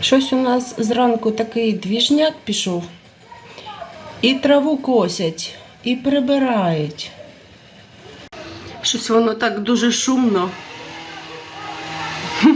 Щось у нас зранку такий двіжняк пішов. І траву косять, і прибирають. Щось воно так дуже шумно.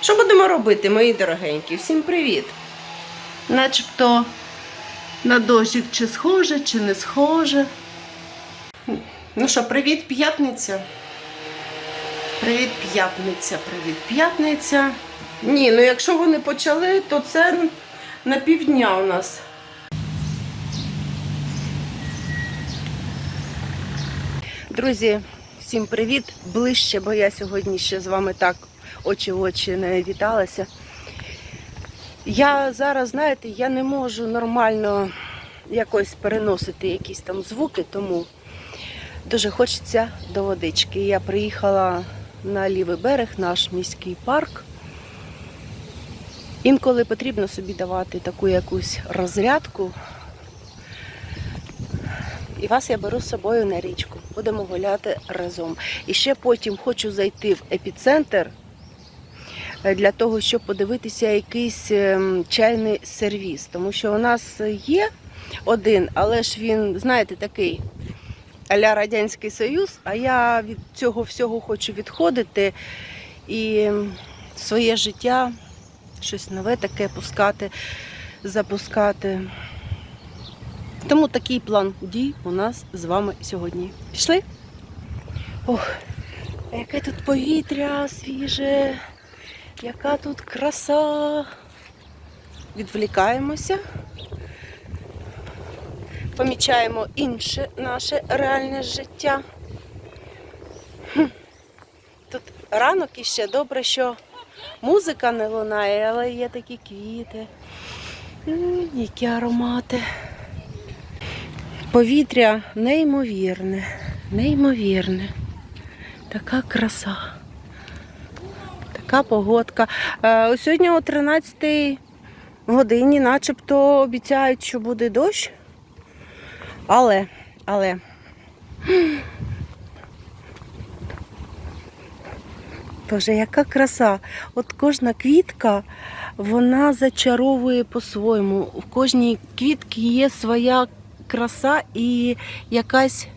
Що будемо робити, мої дорогенькі? Всім привіт! Начебто на дощик чи схоже, чи не схоже. Ну що, привіт, п'ятниця. Привіт, п'ятниця, привіт, п'ятниця. Ні, ну якщо вони почали, то це на півдня у нас. Друзі, всім привіт! Ближче, бо я сьогодні ще з вами так очі в очі не віталася. Я зараз, знаєте, я не можу нормально якось переносити якісь там звуки, тому дуже хочеться до водички. Я приїхала на лівий берег, наш міський парк. Інколи потрібно собі давати таку якусь розрядку. І вас я беру з собою на річку. Будемо гуляти разом. І ще потім хочу зайти в епіцентр е, для того, щоб подивитися якийсь ем, чайний сервіс. Тому що у нас є один, але ж він, знаєте, такий а-ля Радянський Союз, а я від цього всього хочу відходити і своє життя щось нове таке пускати, запускати. Тому такий план дій у нас з вами сьогодні. Пішли? Ох, яке тут повітря свіже, яка тут краса. Відволікаємося, помічаємо інше наше реальне життя. Тут ранок іще добре, що музика не лунає, але є такі квіти, які аромати. Повітря неймовірне, неймовірне. Така краса. Така погодка. Е, Сьогодні о 13 годині начебто обіцяють, що буде дощ. Але, але. Боже, яка краса. От кожна квітка, вона зачаровує по-своєму. В кожній квітці є своя краса і якась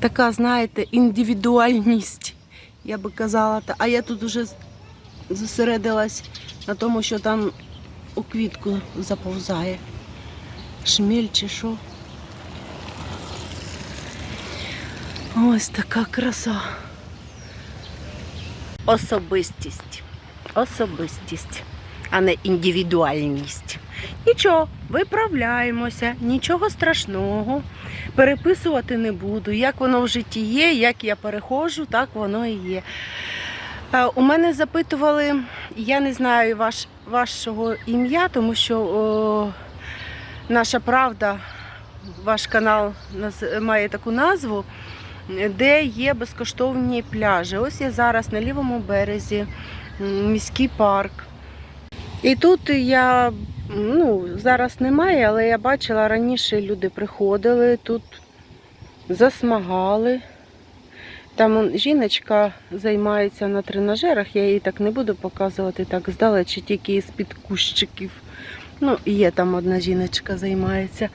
така, знаєте, індивідуальність, я би казала. А я тут уже зосередилась на тому, що там у квітку заповзає. Шміль чи що. Ось така краса. Особистість. Особистість, а не індивідуальність. Нічого, виправляємося, нічого страшного. Переписувати не буду. Як воно в житті є, як я переходжу, так воно і є. Е, У мене запитували, я не знаю ваш, вашого ім'я, тому що о, наша правда, ваш канал має таку назву, де є безкоштовні пляжі. Ось я зараз на лівому березі, міський парк. І тут я ну, зараз немає, але я бачила, раніше люди приходили, тут засмагали. Там жіночка займається на тренажерах, я її так не буду показувати так здалече, тільки з-під кущиків. Ну, є там одна жіночка займається.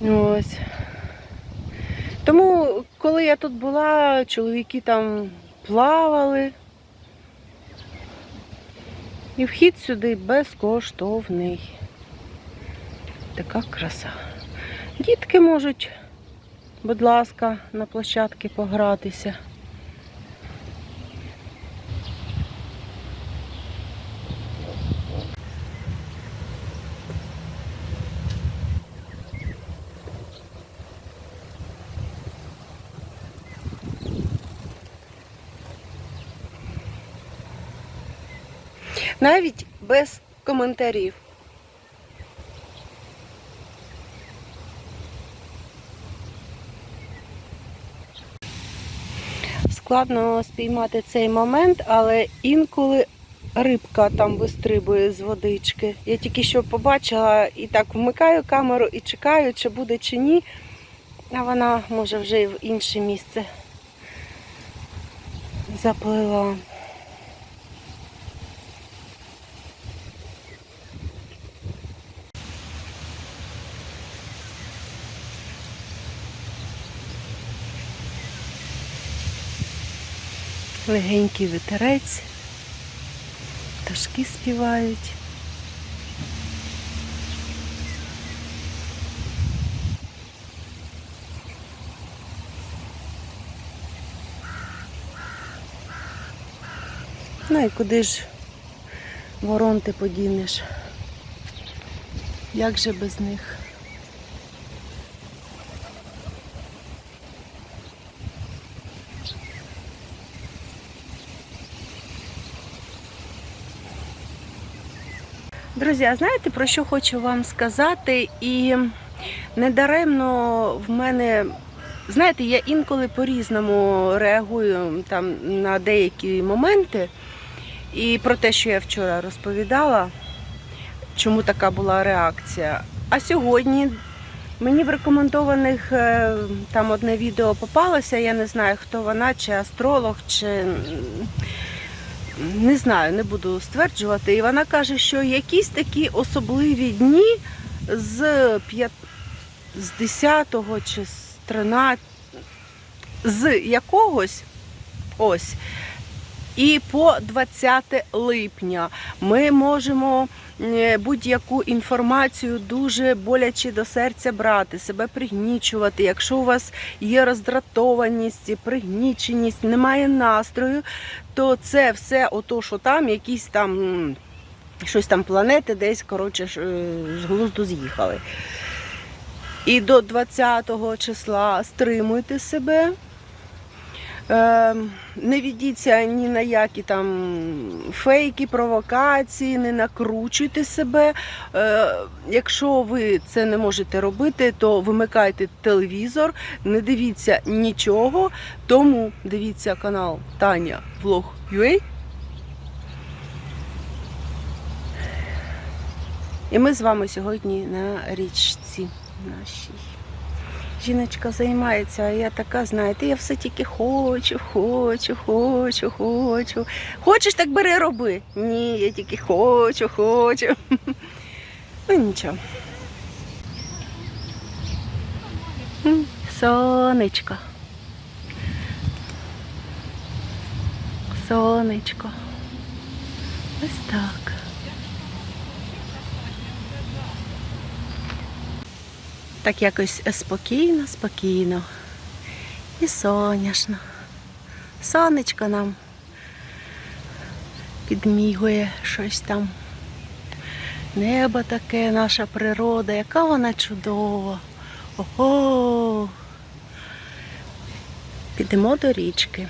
Ось. Тому, коли я тут була, чоловіки там плавали. І вхід сюди безкоштовний. Така краса. Дітки можуть, будь ласка, на площадки погратися. Навіть без коментарів. Складно спіймати цей момент, але інколи рибка там вистрибує з водички. Я тільки що побачила і так вмикаю камеру і чекаю, чи буде чи ні. А вона може вже і в інше місце заплила. Легенький вітерець, пташки співають. Ну і куди ж ворон ти подінеш? Як же без них? Друзі, а знаєте про що хочу вам сказати? І недаремно в мене, знаєте, я інколи по-різному реагую там на деякі моменти. І про те, що я вчора розповідала, чому така була реакція. А сьогодні мені в рекомендованих е, там одне відео попалося. Я не знаю, хто вона, чи астролог, чи не знаю, не буду стверджувати. І вона каже, що якісь такі особливі дні з, п'ят- з 10 чи з 13, з якогось ось. І по 20 липня ми можемо е, будь-яку інформацію дуже боляче до серця брати, себе пригнічувати. Якщо у вас є роздратованість, пригніченість, немає настрою, то це все ото, що там, якісь там щось там планети десь коротше е, з глузду з'їхали. І до 20 числа стримуйте себе. Е, Не ведіться ні на які там фейки, провокації, не накручуйте себе. Е, Якщо ви це не можете робити, то вимикайте телевізор, не дивіться нічого. Тому дивіться канал Таня Влог UA. І ми з вами сьогодні на річці нашій. Жіночка займається, а я така, знаєте, я все тільки хочу, хочу, хочу, хочу. Хочеш, так бери роби. Ні, я тільки хочу, хочу. Ну нічого. Сонечко. Сонечко. Ось так. Так якось спокійно, спокійно і соняшно. Сонечко нам підмігує щось там. Небо таке, наша природа, яка вона чудова. Ого. Підемо до річки.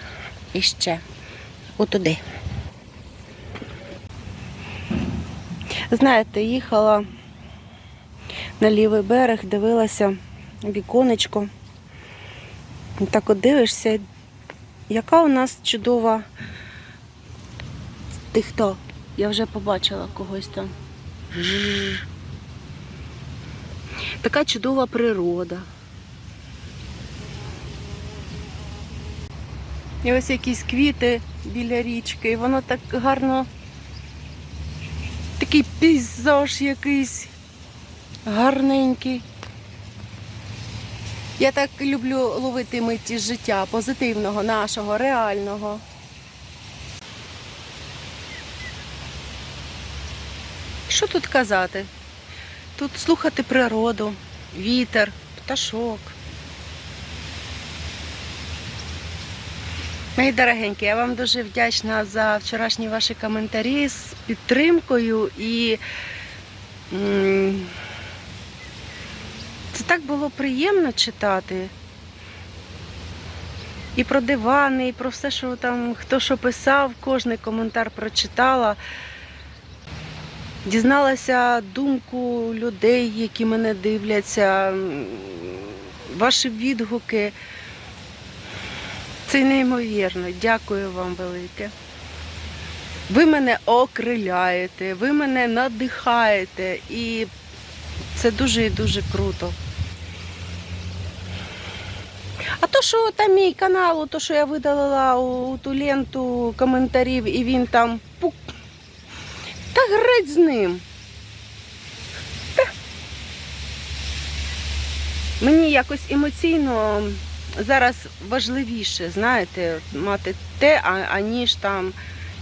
І ще отуди. Знаєте, їхала на лівий берег, дивилася віконечко. Так от дивишся, яка у нас чудова. Ти хто? Я вже побачила когось там. Така чудова природа. І ось якісь квіти біля річки, і воно так гарно. Такий пейзаж якийсь гарненький. Я так люблю ловити миті життя, позитивного, нашого, реального. Що тут казати? Тут слухати природу, вітер, пташок. Мої дорогенькі, я вам дуже вдячна за вчорашні ваші коментарі з підтримкою і це так було приємно читати. І про дивани, і про все, що там хто що писав, кожний коментар прочитала. Дізналася думку людей, які мене дивляться, ваші відгуки. Це неймовірно. Дякую вам велике. Ви мене окриляєте, ви мене надихаєте, і це дуже і дуже круто. А то, що там мій канал, то, що я видалила у ту ленту коментарів, і він там пук. Та греть з ним. Та. Мені якось емоційно зараз важливіше, знаєте, мати те, аніж там.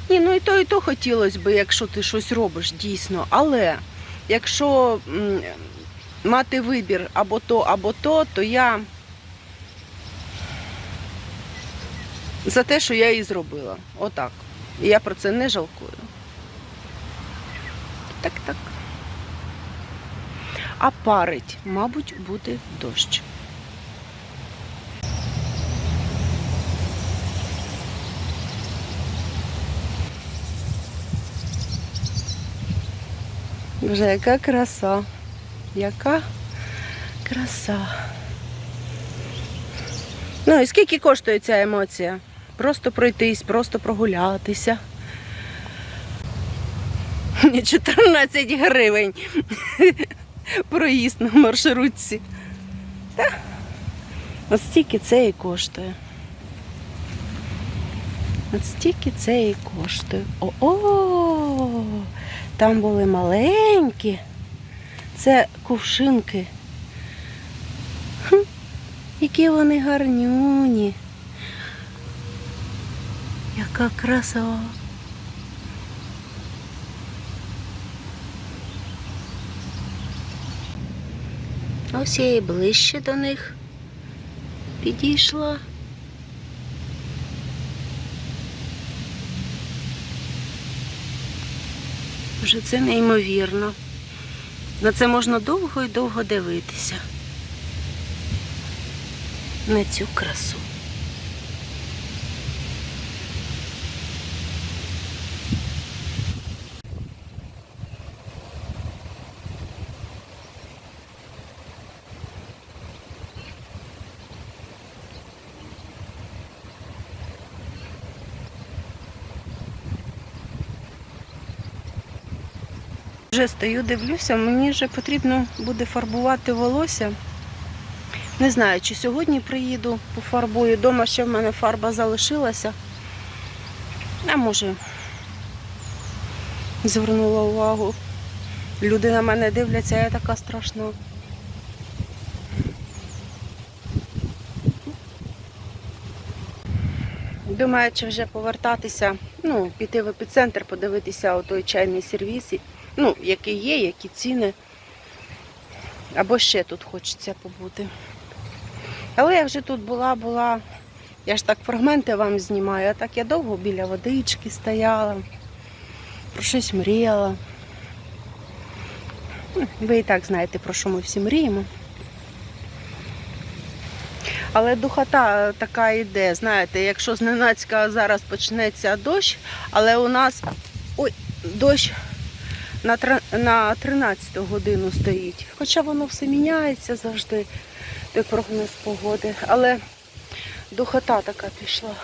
Ні, ну і то, і то хотілося б, якщо ти щось робиш дійсно. Але якщо мати вибір або то, або то, то я за те, що я і зробила. Отак. І я про це не жалкую. Так, так. А парить, мабуть, буде дощ. Боже, яка краса. Яка краса. Ну і скільки коштує ця емоція? Просто пройтись, просто прогулятися. 14 гривень. Проїзд на маршрутці. Та. От стільки це і коштує. От стільки це і коштує. О-о! Там були маленькі. Це кувшинки. Які вони гарнюні. Яка краса. Ось я і ближче до них підійшла. Вже це неймовірно. На це можна довго і довго дивитися. На цю красу. Вже стою, дивлюся, мені вже потрібно буде фарбувати волосся. Не знаю, чи сьогодні приїду пофарбую. Дома ще в мене фарба залишилася. А може, звернула увагу. Люди на мене дивляться, я така страшна. Думаю, чи вже повертатися, ну, піти в епіцентр, подивитися той чайний сервіс, ну, який є, які ціни. Або ще тут хочеться побути. Але я вже тут була, була. Я ж так фрагменти вам знімаю, а так я довго біля водички стояла, про щось мріяла. Ну, Ви і так знаєте, про що ми всі мріємо. Але духота така йде, знаєте, якщо зненацька зараз почнеться дощ, але у нас ой, дощ на, на 13 годину стоїть. Хоча воно все міняється завжди, той прогноз погоди. Але духота така пішла.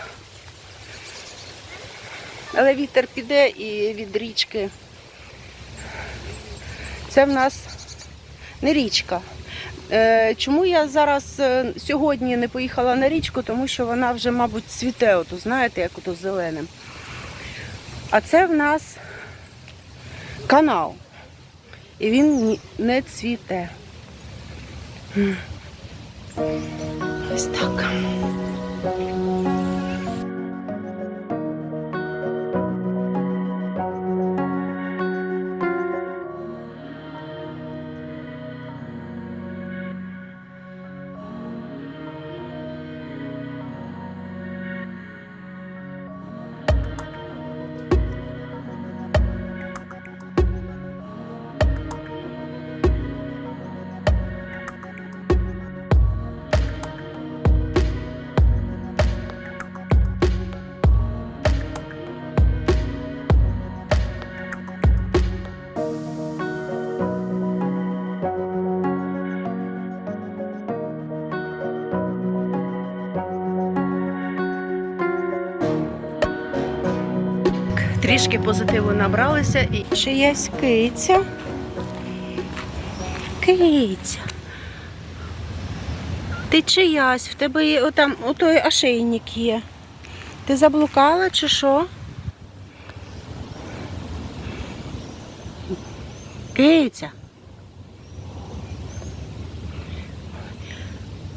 Але вітер піде і від річки. Це в нас не річка. Е, Чому я зараз е, сьогодні не поїхала на річку, тому що вона вже, мабуть, цвіте, ото, знаєте, як ото зеленим. А це в нас канал. І він не цвіте. Ось так. Трішки позитиву набралися і чиясь киця. Киця. Ти чиясь, в тебе є отам отой ошейник є. Ти заблукала чи що? Киця.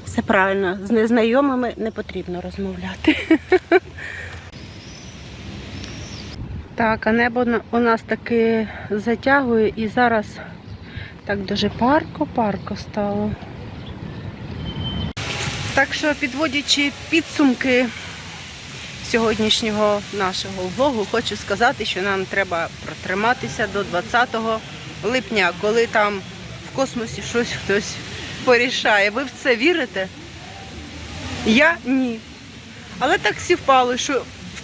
Все правильно, з незнайомими не потрібно розмовляти. Так, а небо у нас таки затягує і зараз так дуже парко-парко стало. Так що, підводячи підсумки сьогоднішнього нашого влогу, хочу сказати, що нам треба протриматися до 20 липня, коли там в космосі щось хтось порішає. Ви в це вірите? Я ні. Але так сівпало, що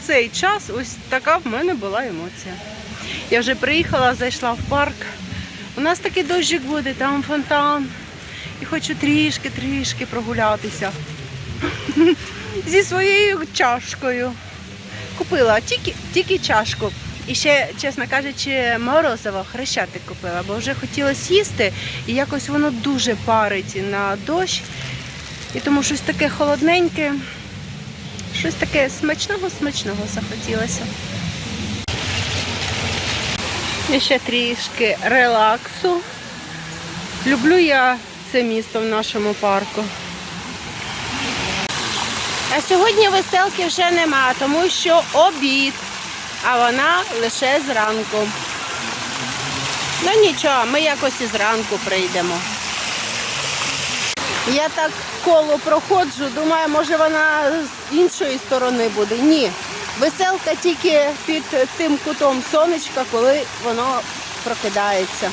цей час ось така в мене була емоція. Я вже приїхала, зайшла в парк. У нас такий дощик буде, там фонтан. І хочу трішки-трішки прогулятися зі своєю чашкою. Купила тільки, тільки чашку. І ще, чесно кажучи, морозиво хрещатик купила, бо вже хотілося їсти, і якось воно дуже парить на дощ. І тому щось таке холодненьке, щось таке смачного-смачного захотілося. І ще трішки релаксу. Люблю я це місто в нашому парку. А сьогодні веселки вже нема, тому що обід, а вона лише зранку. Ну нічого, ми якось і зранку прийдемо. Я так коло проходжу, думаю, може вона з іншої сторони буде. Ні. Веселка тільки під тим кутом сонечка, коли воно прокидається.